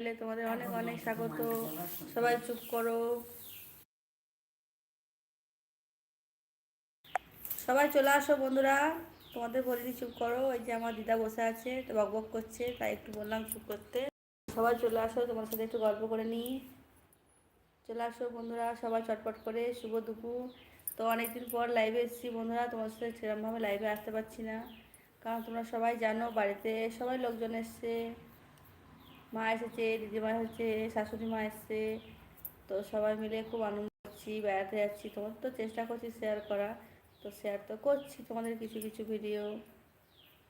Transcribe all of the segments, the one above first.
চ্যানেলে তোমাদের অনেক অনেক স্বাগত। সবাই চুপ করো। সবাই চলে আসো বন্ধুরা। তোমাদের বলিনি চুপ করো। ওই যে আমার দিদা বসে আছে, তো বক বক করছে, তাই একটু বললাম চুপ করতে। সবাই চলে আসো, তোমার সাথে একটু গল্প করে নিই। চলে আসো বন্ধুরা, সবাই চটপট করে, শুভ দুপুর। তো অনেকদিন পর লাইভে এসেছি বন্ধুরা, তোমার সাথে সেরকমভাবে লাইভে আসতে পারছি না। কারণ তোমরা সবাই জানো, বাড়িতে সবাই লোকজন এসছে। মা এসেছে দিদিমা এসেছে শাশুড়ি মা এসছে। তো সবাই মিলে খুব আনন্দ করছি, বেড়াতে যাচ্ছি। তোমার তো চেষ্টা করছি শেয়ার করা তো শেয়ার তো করছি তোমাদের কিছু কিছু ভিডিও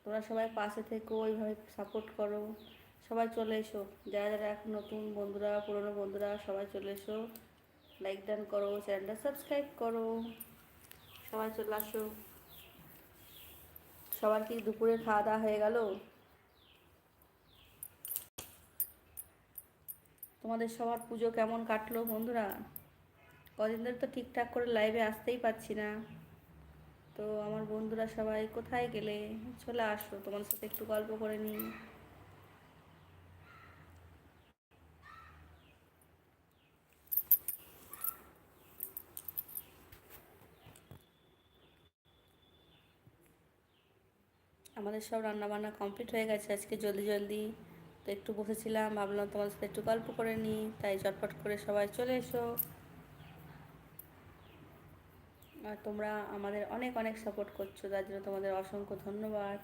তোমরা সবাই পাশে থেকো ওইভাবে সাপোর্ট করো। সবাই চলে এসো। যারা যারা এখন নতুন বন্ধুরা, পুরনো বন্ধুরা, সবাই চলে এসো। লাইক ডান করো চ্যানেলটা সাবস্ক্রাইব করো। সবাই চলে আসো। সবার কি দুপুরে খাওয়া দাওয়া হয়ে গেল? তোমাদের সবার পুজো কেমন কাটলো বন্ধুরা? কদিন ধরে তো ঠিকঠাক করে লাইভে আসতেই পারছি না। তো আমার বন্ধুরা সবাই কোথায় গেলে? চলে আসো তোমার সাথে একটু গল্প করে নিই। আমাদের সব রান্নাবান্না কমপ্লিট হয়ে গেছে, আজকে জলদি জলদি। তো একটু বসেছিলাম, ভাবলাম তোমাদের সাথে একটু গল্প করে নিই, তাই চটপট করে সবাই চলে এসো। আর তোমরা আমাদের অনেক অনেক সাপোর্ট করছ, তার জন্য তোমাদের অসংখ্য ধন্যবাদ।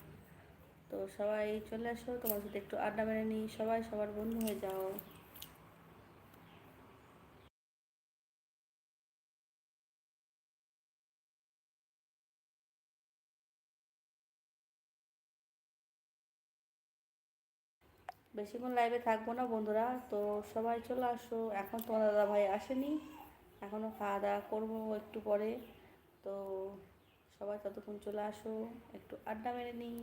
তো সবাই চলে আসো তোমার সাথে একটু আড্ডা মেরে নিই, সবাই সবার বন্ধু হয়ে যাও। বেশিক্ষণ লাইভে থাকব না বন্ধুরা। তো সবাই চলে আসো। এখন তোমার দাদা ভাই আসেনি। এখনও খাওয়া দাওয়া করব একটু পরে। তো সবাই ততক্ষণ চলে আসো। একটু আড্ডা মেরে নিই।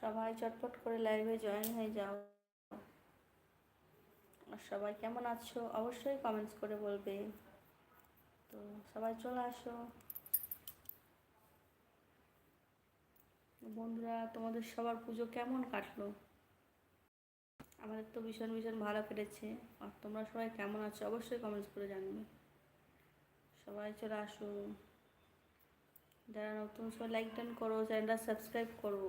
সবাই চটপট করে লাইভে জয়েন হয়ে যাও। আর সবাই কেমন আছো? অবশ্যই কমেন্টস করে বলবে। তো সবাই চলে আসো। বন্ধুরা, তোমাদের সবার পুজো কেমন কাটলো? আমাদের তো ভীষণ ভীষণ ভালো কেটেছে। আর তোমরা সবাই কেমন আছো? অবশ্যই কমেন্টস করে জানবে সবাই চলে আসো। যারা নতুন, সবাই লাইক টান করো, চ্যানেলটা সাবস্ক্রাইব করো।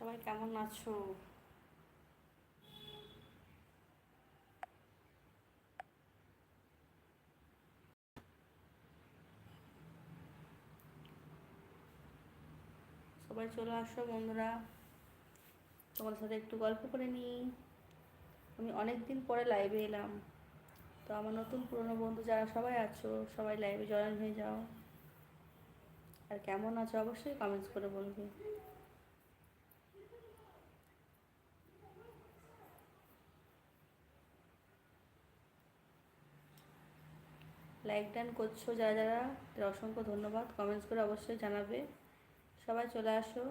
সবাই কেমন আছো? সবাই চলে আসো বন্ধুরা। তোমার সাথে একটু গল্প করে নিই। আমি অনেক দিন পরে লাইভে এলাম। তো আমার নতুন পুরনো বন্ধু যারা সবাই আছো, সবাই লাইভে জয়েন হয়ে যাও। আর কেমন আছো অবশ্যই কমেন্টস করে বলবে। লাইক ডান করছ যারা যারা অসংখ্য ধন্যবাদ। কমেন্টস করে অবশ্যই জানাবে। সবাই চলে আসো।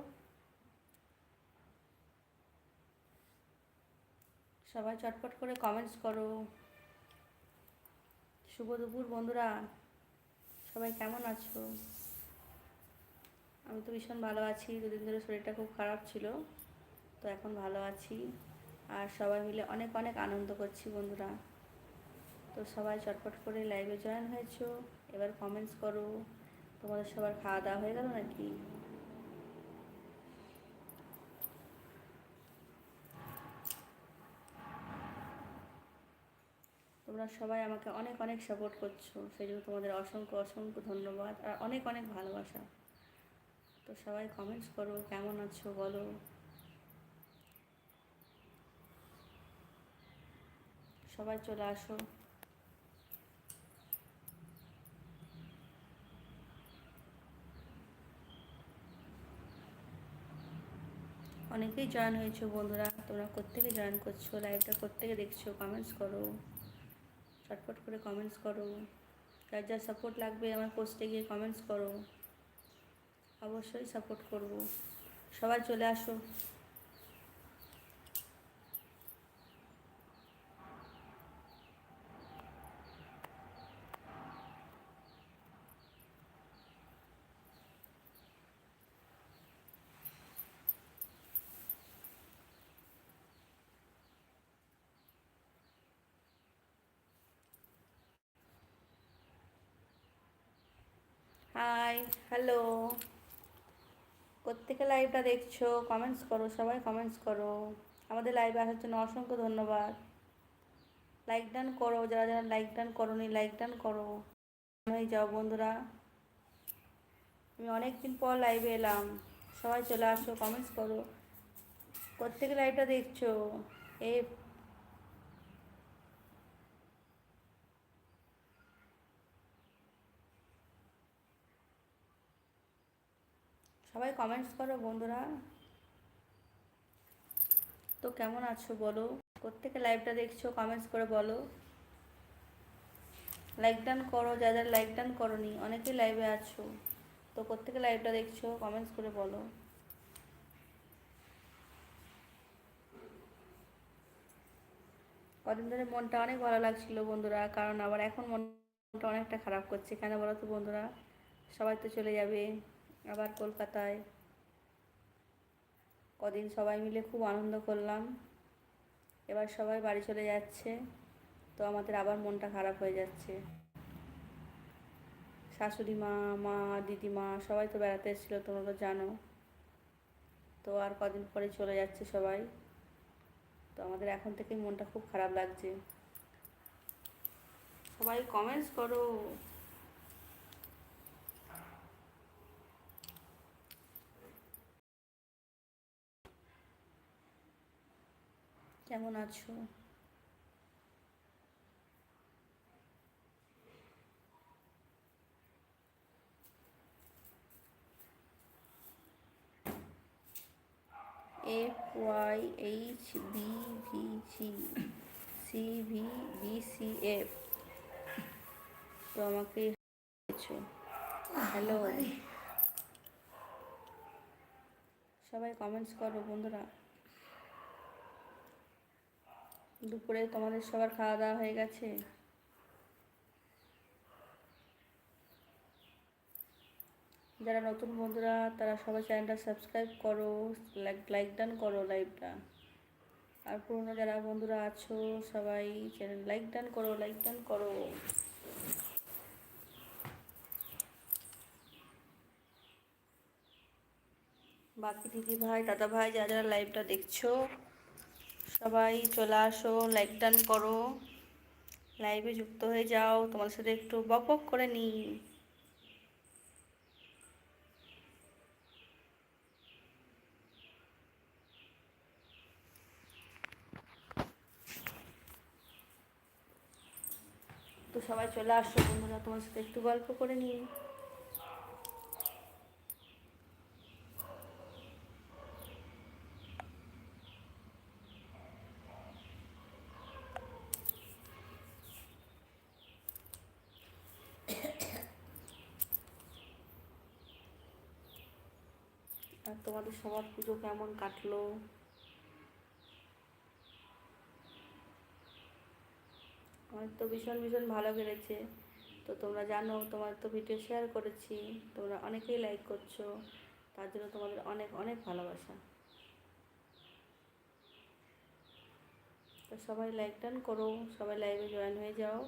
সবাই চটপট করে কমেন্টস করো। শুভ দুপুর বন্ধুরা। সবাই কেমন আছো? আমি তো ভীষণ ভালো আছি। দুদিন ধরে শরীরটা খুব খারাপ ছিল, তো এখন ভালো আছি। আর সবাই মিলে অনেক অনেক আনন্দ করছি বন্ধুরা। তো সবাই চটপট করে লাইভে জয়েন হয়েছো। এবার কমেন্টস করো। তোমাদের সবার খাওয়া দাওয়া হয়ে গেল নাকি? তোমরা সবাই আমাকে অনেক অনেক সাপোর্ট করছ। সেই জন্য তোমাদের অসংখ্য অসংখ্য ধন্যবাদ আর অনেক অনেক ভালোবাসা। তো সবাই কমেন্টস করো, কেমন আছো বলো? সবাই চলে আসো। অনেকেই জয়েন হয়েছো বন্ধুরা, তোমরা কোত্থেকে জয়েন করছ লাইভটা কোত্থেকে দেখছ কমেন্টস করো। চটপট করে কমেন্টস করো। যার যার সাপোর্ট লাগবে আমার পোস্টে গিয়ে কমেন্টস করো। অবশ্যই সাপোর্ট করব। সবাই চলে আসো। হ্যালো প্রত্যেকে লাইভটা দেখছ? কমেন্টস করো, সবাই কমেন্টস করো। আমাদের লাইভে আসার জন্য অসংখ্য ধন্যবাদ। লাইক ডান করো, যারা যারা লাইক ডান করোনি লাইক ডান করো। হয়ে যাও, বন্ধুরা। আমি অনেক দিন পর লাইভে এলাম। সবাই চলে আসো কমেন্টস করো। প্রত্যেকে লাইভটা দেখছ? এই সবাই কমেন্টস করো বন্ধুরা। তো কেমন আছো বলো? প্রত্যেকে লাইভটা দেখছ কমেন্টস করে বলো। লাইক ডান করো যা যারা লাইক ডান করনি, অনেকেই লাইভে আছো। তো প্রত্যেকে লাইভটা দেখছ কমেন্টস করে বলো। কদিন ধরে মনটা অনেক ভালো লাগছিল বন্ধুরা, কারণ আবার এখন মনটা অনেকটা খারাপ করছে। কেন বলো তো বন্ধুরা? সবাই তো চলে যাবে। আবার কলকাতায়। কদিন সবাই মিলে খুব আনন্দ করলাম। এবার সবাই বাড়ি চলে যাচ্ছে, তো আমাদের আবার মনটা খারাপ হয়ে যাচ্ছে। শাশুড়ি মা মা দিদিমা সবাই তো বেড়াতে এসেছিল, তোমরা তো জানো। তো আর কদিন পরে চলে যাচ্ছে সবাই। তো আমাদের এখন থেকেই মনটা খুব খারাপ লাগছে। সবাই কমেন্টস করো। কেমন আছো? F Y H B V G C V B C F তো আমাকে হ্যালো সবাই কমেন্টস করো বন্ধুরা। দুপুরে তোমাদের সবার খাওয়া দাওয়া হয়ে গেছে? যারা নতুন বন্ধুরা, তারা সবাই চ্যানেলটা সাবস্ক্রাইব করো, লাইক লাইক ডান করো লাইভটা। আর পুরনো যারা বন্ধুরা আছো, সবাই চ্যানেল লাইক ডান করো, লাইক ডান করো। বাকি দিদি ভাই দাদা ভাই যারা যারা লাইভটা দেখছ সবাই চলে আসো লাইক ডান করো। লাইভে যুক্ত হয়ে যাও তোমার সাথে একটু বক বক করে নিই। তো সবাই চলে আসো, বন্ধুরা তোমার সাথে একটু গল্প করে নিই আর তোমাদের সবার পুজো কেমন কাটলো? আমার তো ভীষণ ভীষণ ভালো কেটেছে। তো তোমরা জানো তোমার তো ভিডিও শেয়ার করেছি। তোমরা অনেকেই লাইক করছ। তার জন্য তোমাদের অনেক অনেক ভালোবাসা। তো সবাই লাইক টান করো, সবাই লাইভে জয়েন হয়ে যাও।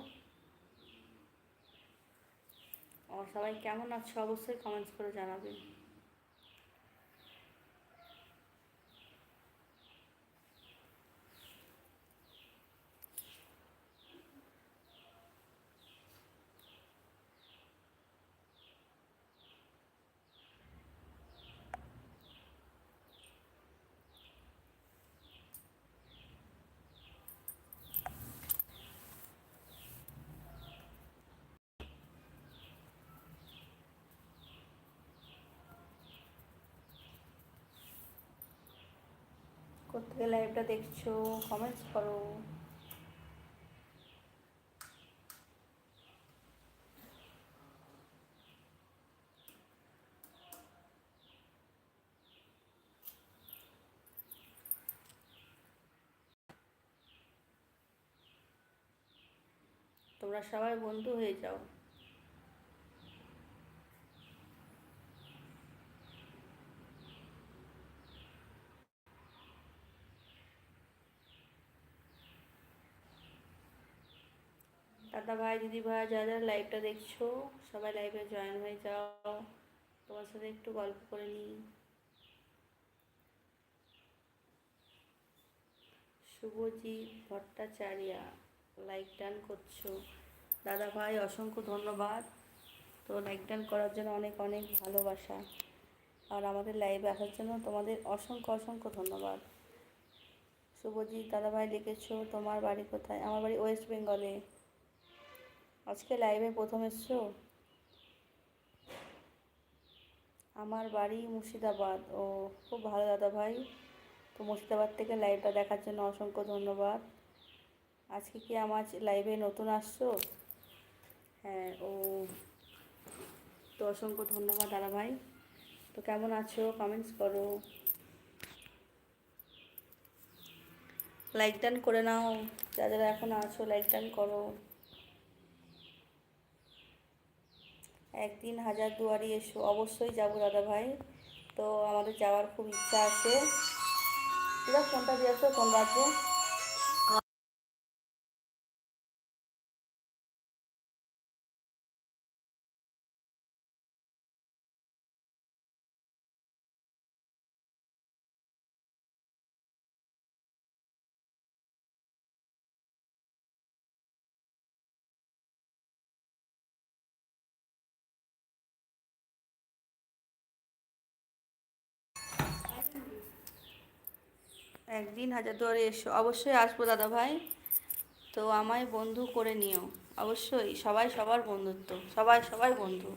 আর সবাই কেমন আছো অবশ্যই কমেন্টস করে জানাবে। কোথেকে লাইভটা দেখছ কমেন্টস করো। তোমরা সবাই বন্ধু হয়ে যাও। দাদা ভাই, দিদি ভাই, যারা যারা লাইভটা দেখছ, সবাই লাইভে জয়েন হয়ে যাও। তোমার সাথে একটু গল্প করে নিই। শুভজিৎ ভট্টাচার্যা লাইক ডান করছ। দাদা ভাই, অসংখ্য ধন্যবাদ। তো লাইক ডান করার জন্য অনেক অনেক ভালোবাসা। আর আমাদের লাইভে আসার জন্য তোমাদের অসংখ্য অসংখ্য ধন্যবাদ। শুভজিৎ, দাদা ভাই লিখেছো তোমার বাড়ি কোথায়? আমার বাড়ি ওয়েস্ট বেঙ্গলে আজকে লাইভে প্রথম এসছো? আমার বাড়ি মুর্শিদাবাদ। ও, খুব ভালো দাদা ভাই। তো মুর্শিদাবাদ থেকে লাইভটা দেখার জন্য অসংখ্য ধন্যবাদ। আজকে কি আমার লাইভে নতুন আসছো? হ্যাঁ ও, তো অসংখ্য ধন্যবাদ দাদা ভাই। তো কেমন আছো? কমেন্টস করো। লাইক ডান করে নাও। যারা এখন আছো লাইক ডান করো। একদিন হাজার দুয়ারি এসো। অবশ্যই যাব দাদা ভাই। তো আমাদের যাওয়ার খুব ইচ্ছা আছে। ফোনটা দিয়ে ফোন রাখব। একদিন হাজারদুয়ারে এসো। অবশ্যই আসব দাদা ভাই। তো আমায় বন্ধু করে নিও। অবশ্যই সবাই সবার বন্ধুত্ব। সবাই সবাই বন্ধু।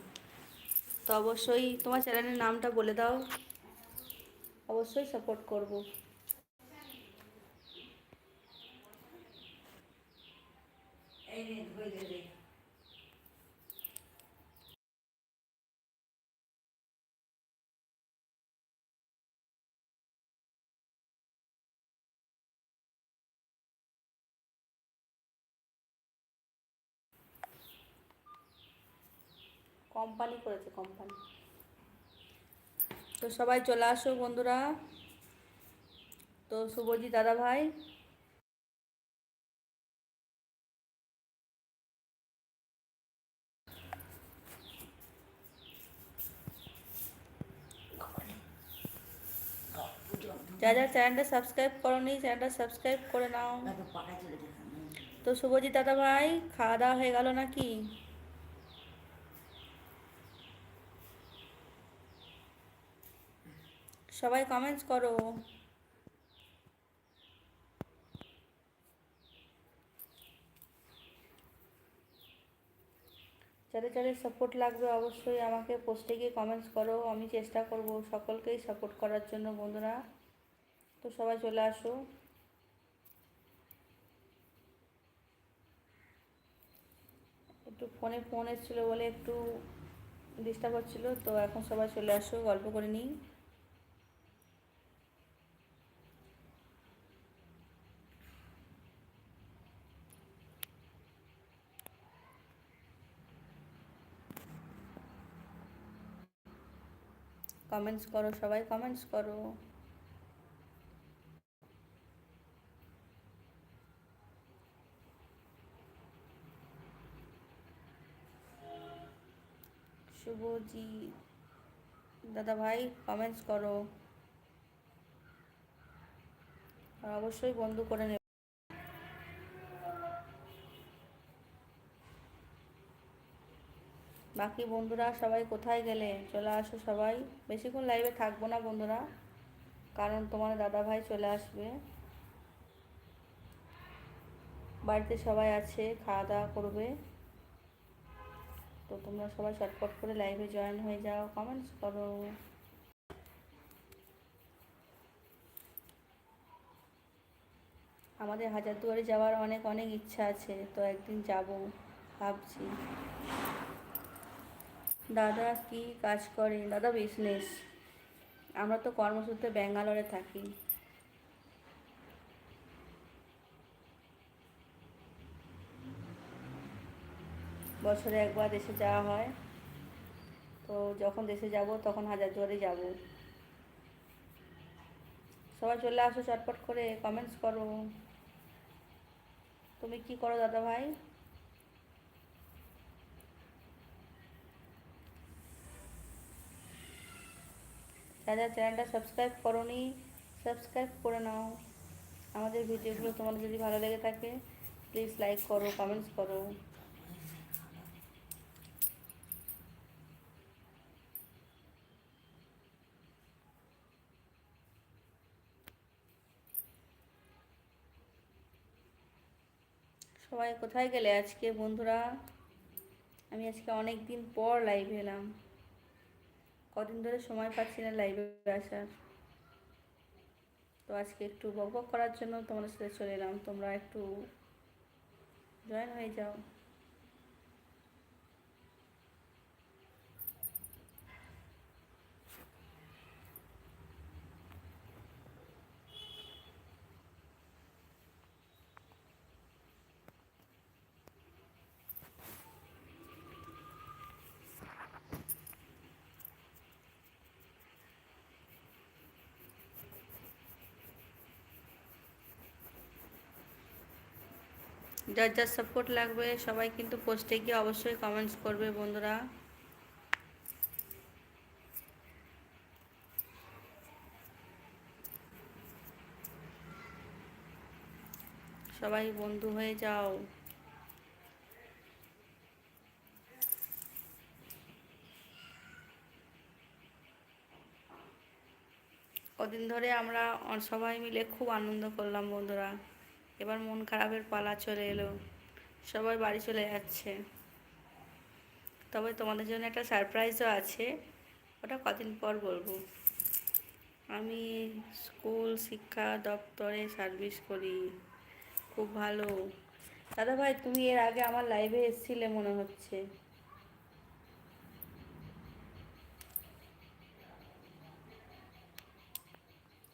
তো অবশ্যই তোমার চ্যানেলের নামটা বলে দাও। অবশ্যই সাপোর্ট করব। কোম্পানি করেছে কোম্পানি তো সবাই চলে আসো বন্ধুরা। তো শুভজি দাদা ভাই। যা যা চ্যানেলটা সাবস্ক্রাইব করনি চ্যানেলটা সাবস্ক্রাইব করে নাও। তো শুভজিৎ দাদা ভাই খাওয়া দাওয়া হয়ে গেল নাকি? সবাই কমেন্টস করো। যাদের যাদের সাপোর্ট লাগবে অবশ্যই আমাকে পোস্টে গিয়ে কমেন্টস করো, আমি চেষ্টা করব সকলকেই সাপোর্ট করার জন্য বন্ধুরা। তো সবাই চলে আসো। একটু ফোনে ফোন এসেছিল বলে একটু ডিস্টার্ব হচ্ছিল, তো এখন সবাই চলে আসো, গল্প করে নিই। কমেন্টস করো সবাই কমেন্টস করো। শুভজিৎ দাদা ভাই কমেন্টস করো অবশ্যই বন্ধু করে নেবে। বাকি বন্ধুরা, সবাই কোথায় গেলে? চলে আসো সবাই। বেশিক্ষণ লাইভে থাকব না বন্ধুরা, কারণ তোমার দাদা ভাই চলে আসবে। বাড়িতে সবাই আছে, খাওয়া দাওয়া করবে। তো তোমরা সবাই চটপট করে লাইভে জয়েন হয়ে যাও। কমেন্টস করো। আমাদের হাজারদুয়ারি যাওয়ার অনেক অনেক ইচ্ছা আছে, তো একদিন যাব, ভাবছি। দাদা কি কাজ করে? দাদা বিজনেস আমরা তো কর্মসূত্রে ব্যাঙ্গালোরে থাকি। বছরে একবার দেশে যাওয়া হয়। তো যখন দেশে যাব, তখন হাজারদুয়ারি যাব। সবাই চলে আসো চটপট করে কমেন্টস করো। তুমি কি করো দাদা ভাই যারা চ্যানেলটা সাবস্ক্রাইব করোনি সাবস্ক্রাইব করে নাও। আমাদের ভিডিওগুলো তোমাদের যদি ভালো লেগে থাকে প্লিজ লাইক করো কমেন্টস করো। সবাই কোথায় গেলে আজকে বন্ধুরা? আমি আজকে অনেক দিন পর লাইভ এলাম। কদিন ধরে সময় পাচ্ছি না লাইভে আসার। তো আজকে একটু বক করার জন্য তোমাদের সাথে চলে এলাম। তোমরা একটু জয়েন হয়ে যাও। যার যার সাপোর্ট লাগবে, সবাই কিন্তু পোস্টে গিয়ে অবশ্যই কমেন্টস করবে বন্ধুরা। সবাই বন্ধু হয়ে যাও। কদিন ধরে আমরা সবাই মিলে খুব আনন্দ করলাম বন্ধুরা। এবার মন খারাপের পালা চলে এলো। সবাই বাড়ি চলে যাচ্ছে। তবে তোমাদের জন্য একটা সারপ্রাইজও আছে। ওটা কদিন পর বলব। আমি স্কুল, শিক্ষা, দপ্তরে সার্ভিস করি। খুব ভালো। দাদা ভাই, তুমি এর আগে আমার লাইভে এসেছিলে মনে হচ্ছে।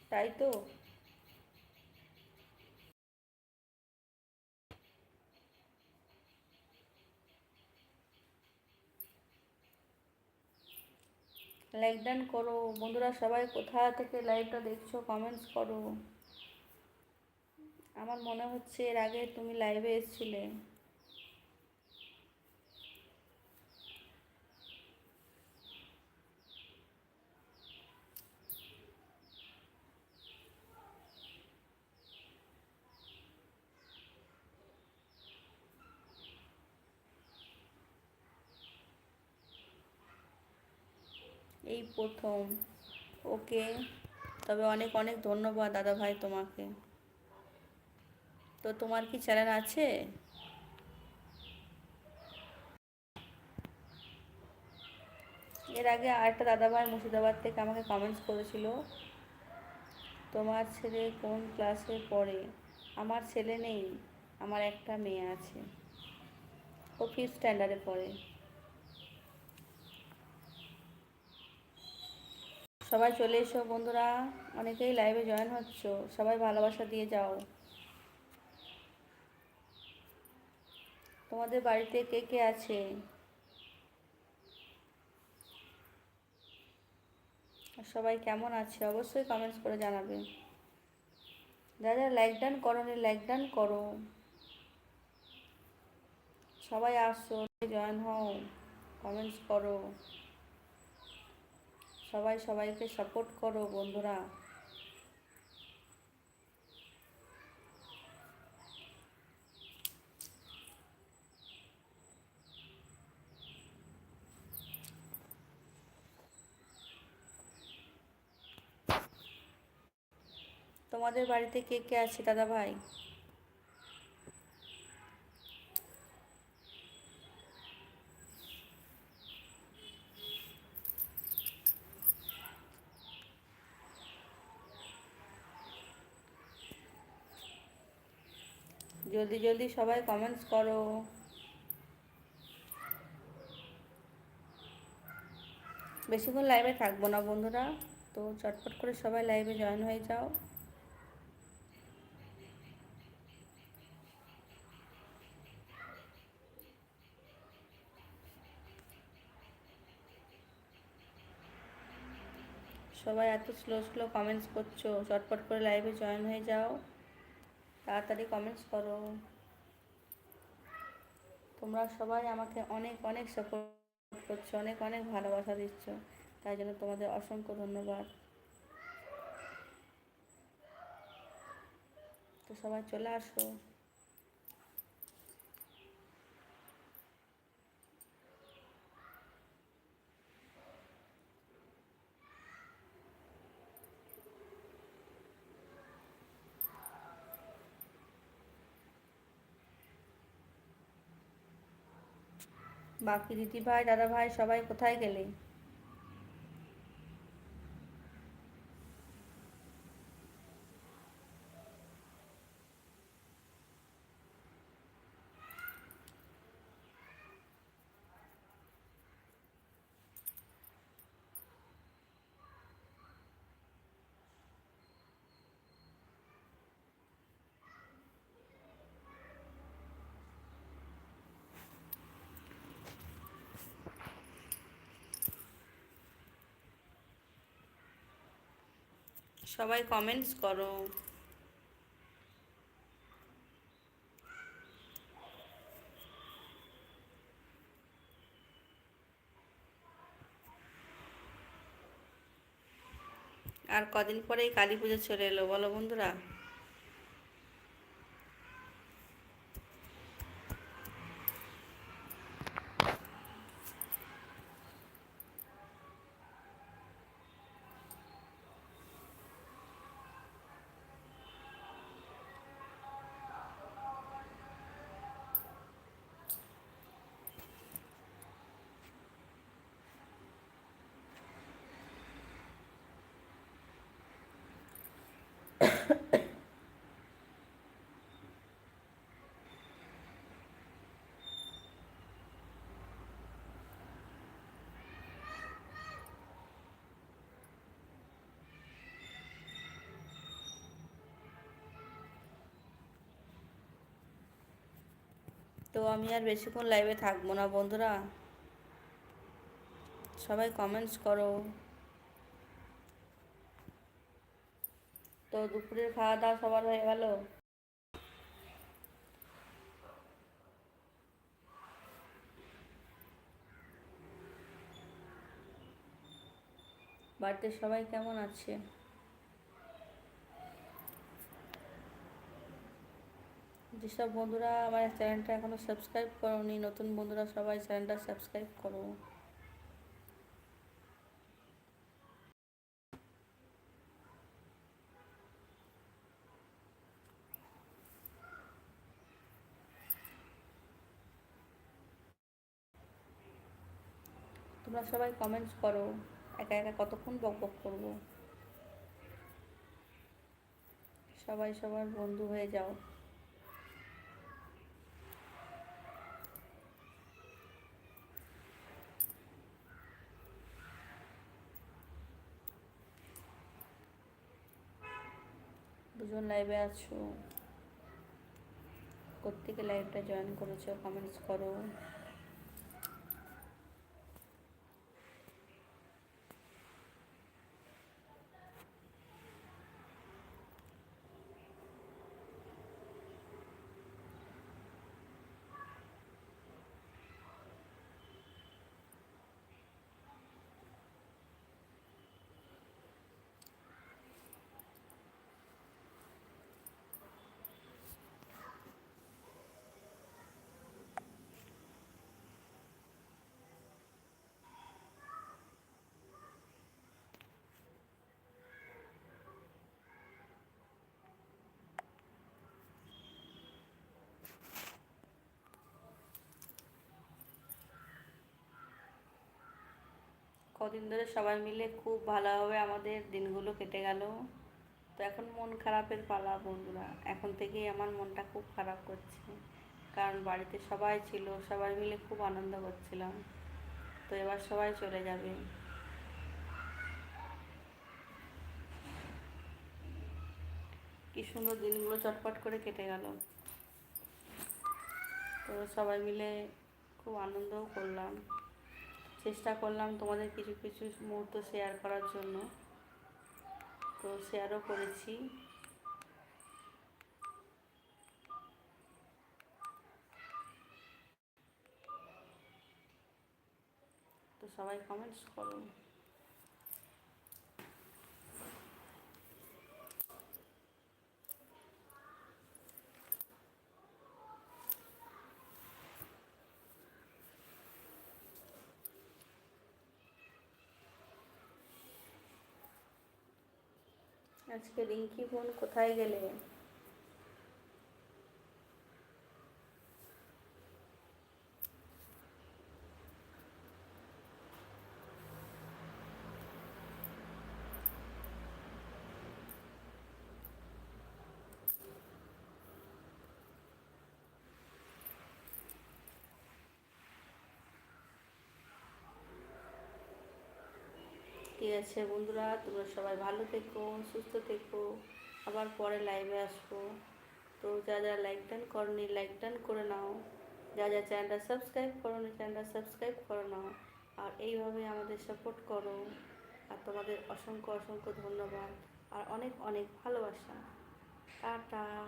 তাই তো? লাইক ডান করো। বন্ধুরা, সবাই কোথা থেকে লাইভটা দেখছ কমেন্টস করো। আমার মনে হচ্ছে এর আগে তুমি লাইভে এসেছিলে এই প্রথম। ওকে? তবে অনেক অনেক ধন্যবাদ দাদা ভাই তোমাকে। তো তোমার কি চ্যানেল আছে? এর আগে আরেকটা দাদাভাই মুর্শিদাবাদ থেকে আমাকে কমেন্টস করেছিল, তোমার ছেলে কোন ক্লাসে পড়ে? আমার ছেলে নেই, আমার একটা মেয়ে আছে। ও ফিফথ স্ট্যান্ডার্ডে পড়ে। সবাই চলে এসো, বন্ধুরা। অনেকেই লাইভে জয়েন হচ্ছ। সবাই ভালোবাসা দিয়ে যাও। তোমাদের বাড়িতে কে কে আছে? আর সবাই কেমন আছে? অবশ্যই কমেন্টস করে জানাবে। যারা লাইক ডান করো নি লাইক ডান করো। সবাই আসো জয়েন হও কমেন্টস করো। সবাই সবাইকে সাপোর্ট করো বন্ধুরা। তোমাদের বাড়িতে কে কে আছে দাদা ভাই জলদি জলদি সবাই কমেন্টস করো। বেশিক্ষণ লাইভে থাকব না বন্ধুরা, তো চটপট করে সবাই লাইভে জয়েন হয়ে যাও। সবাই এত স্লো স্লো কমেন্টস করছ, চটপট করে লাইভে জয়েন হয়ে যাও। তাড়াতাড়ি কমেন্টস করো। তোমরা সবাই আমাকে অনেক অনেক সাপোর্ট করছ, অনেক অনেক ভালোবাসা দিচ্ছ। তাই জন্য তোমাদের অসংখ্য ধন্যবাদ। তো সবাই চলে আসো। বাকি দিদি ভাই দাদা ভাই সবাই কোথায় গেলে? সবাই কমেন্টস করো। আর কদিন পরেই কালী পুজো চলে এলো বলো বন্ধুরা। তো আমি আর বেশিক্ষণ লাইভে থাকব না, বন্ধুরা। সবাই কমেন্টস করো। তো দুপুরের খাওয়া দাওয়া সবার হয়ে গেল? বাড়িতে সবাই কেমন আছে? যেসব বন্ধুরা আমার চ্যানেলটা এখনও সাবস্ক্রাইব করোনি, নতুন বন্ধুরা সবাই চ্যানেলটা সাবস্ক্রাইব করো। তোমরা সবাই কমেন্টস করো, একা একা কতক্ষণ বক বক করব? সবাই সবার বন্ধু হয়ে যাও। লাইভে আছো? প্রত্যেকে লাইভটা জয়েন করেছ? কমেন্টস করো। কদিন ধরে সবাই মিলে খুব ভালোভাবে আমাদের দিনগুলো কেটে গেল। তো এখন মন খারাপের পালা বন্ধুরা। এখন থেকেই আমার মনটা খুব খারাপ করছে। কারণ বাড়িতে সবাই ছিল, সবাই মিলে খুব আনন্দ করছিলাম। তো এবার সবাই চলে যাবে। কি সুন্দর দিনগুলো চটপট করে কেটে গেল। তো সবাই মিলে খুব আনন্দও করলাম। চেষ্টা করলাম তোমাদের কিছু কিছু মুহূর্ত শেয়ার করার জন্য। তো শেয়ারও করেছি। তো সবাই কমেন্টস করো। আজকে রিঙ্কি বোন কোথায় গেলে? আছে বন্ধুরা, তোমরা সবাই ভালো থেকো, সুস্থ থেকো। আবার পরে লাইভে আসব। তো যা যা লাইক ডান করনি লাইক ডান করে নাও। যা যা চ্যানেলটা সাবস্ক্রাইব করো নি চ্যানেলটা সাবস্ক্রাইব করে নাও। আর এইভাবে আমাদের সাপোর্ট করো। আর তোমাদের অসংখ্য অসংখ্য ধন্যবাদ। আর অনেক অনেক ভালোবাসা। টাটা।